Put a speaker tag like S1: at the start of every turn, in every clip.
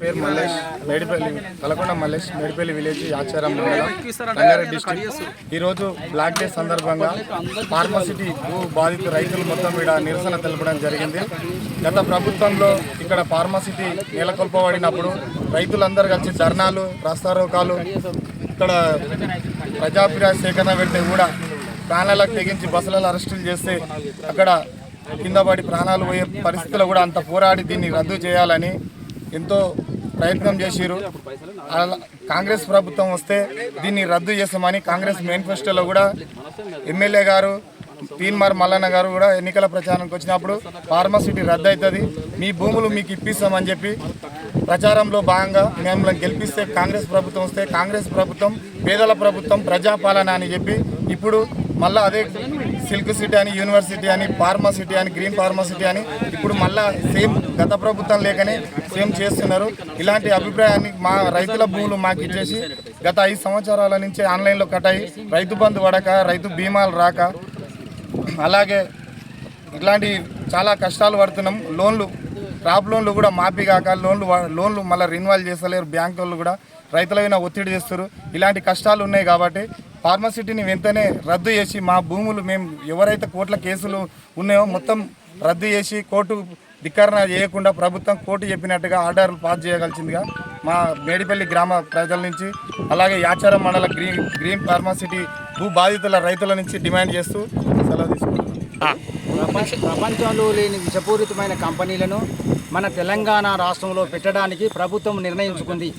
S1: పేరు మల్లేష్ మేడిపల్లి తలకొండ మల్లేష్ మేడిపల్లి విలేజ్ ఆచారం రంగారెడ్డి డిస్టిక్ ఈరోజు బ్లాక్ డే సందర్భంగా ఫార్మసిటీ భూ బాధిత రైతులు మొత్తం ఇక్కడ నిరసన తెలపడం జరిగింది. గత ప్రభుత్వంలో ఇక్కడ ఫార్మసిటీ నెలకొల్పబడినప్పుడు రైతులందరూ కలిసి ధర్నాలు రాస్తారోకాలు ఇక్కడ ప్రజాభిప్రాయ సేకరణ పెడితే కూడా ప్రాణాలకు తెగించి బస్సులలో అరెస్టులు చేస్తే అక్కడ కింద పడి ప్రాణాలు పోయే పరిస్థితులు కూడా అంత పోరాడి దీన్ని రద్దు చేయాలని ఎంతో ప్రయత్నం చేసిరు అలా కాంగ్రెస్ ప్రభుత్వం వస్తే దీన్ని రద్దు చేస్తామని కాంగ్రెస్ మేనిఫెస్టోలో కూడా ఎమ్మెల్యే గారు తీన్మార్ మల్లన్న గారు కూడా ఎన్నికల ప్రచారానికి వచ్చినప్పుడు ఫార్మసిటీ రద్దు అవుతుంది మీ భూములు మీకు ఇప్పిస్తామని చెప్పి ప్రచారంలో భాగంగా మేము గెలిపిస్తే కాంగ్రెస్ ప్రభుత్వం వస్తే కాంగ్రెస్ ప్రభుత్వం పేదల ప్రభుత్వం ప్రజాపాలన అని చెప్పి ఇప్పుడు మళ్ళీ అదే సిల్క్ సిటీ అని యూనివర్సిటీ అని ఫార్మసిటీ అని గ్రీన్ ఫార్మసిటీ అని ఇప్పుడు మళ్ళీ సేమ్ గత ప్రభుత్వం లేకనే సేమ్ చేస్తున్నారు. ఇలాంటి అభిప్రాయాన్ని మా రైతుల భూములు మాకు ఇచ్చేసి గత ఐదు సంవత్సరాల నుంచి ఆన్లైన్లో కట్టాయి. రైతు బంధు పడక రైతు బీమాలు రాక. అలాగే ఇట్లాంటి చాలా కష్టాలు పడుతున్నాం. లోన్లు క్రాప్ లోన్లు కూడా మాఫీ కాక లోన్లు లోన్లు మళ్ళీ రిన్వాల్ చేస్తలేరు. బ్యాంకు వాళ్ళు కూడా రైతులైనా ఒత్తిడి చేస్తారు ఇలాంటి కష్టాలు ఉన్నాయి కాబట్టి ఫార్మసిటీని వెంటనే రద్దు చేసి మా భూములు మేము ఎవరైతే కోట్ల కేసులు ఉన్నాయో మొత్తం రద్దు చేసి కోర్టు ధిక్కరణ చేయకుండా ప్రభుత్వం కోర్టు చెప్పినట్టుగా ఆర్డర్లు పాస్ చేయగలిసిందిగా మా మేడిపల్లి గ్రామ ప్రజల నుంచి అలాగే యాచారం మండల గ్రీన్ గ్రీన్ ఫార్మాసిటీ భూ బాధితుల రైతుల నుంచి డిమాండ్ చేస్తూ సెలవు తీసుకుంటున్నాం.
S2: ప్రపంచంలో లేని విషపూరితమైన కంపెనీలను మన తెలంగాణ రాష్ట్రంలో పెట్టడానికి ప్రభుత్వం నిర్ణయించుకుంది.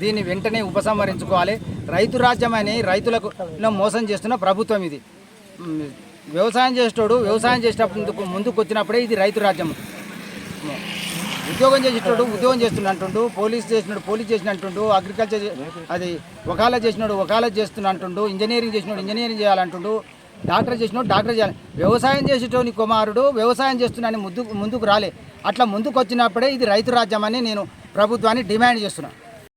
S2: దీన్ని వెంటనే ఉపసంహరించుకోవాలి. రైతు రాజ్యం అని రైతులకు మోసం చేస్తున్న ప్రభుత్వం ఇది. వ్యవసాయం చేసేటోడు వ్యవసాయం చేసేటప్పుడు ముందుకు వచ్చినప్పుడే ఇది రైతు రాజ్యం. ఉద్యోగం చేసేటోడు ఉద్యోగం చేస్తున్నట్టుండు పోలీస్ చేసినాడు పోలీస్ చేసినట్టుండు అగ్రికల్చర్ అది వకాల చేసినాడు వకాల చేస్తున్నట్టుండు ఇంజనీరింగ్ చేసినాడు ఇంజనీరింగ్ చేయాలంటుండు డాక్టర్ చేసినాడు డాక్టర్ చేయాలి. వ్యవసాయం చేసేటోని కుమారుడు వ్యవసాయం చేస్తున్నాని ముందుకు ముందుకు రాలే. అట్లా ముందుకు వచ్చినప్పుడే ఇది రైతు రాజ్యం అని నేను ప్రభుత్వాన్ని డిమాండ్ చేస్తున్నాను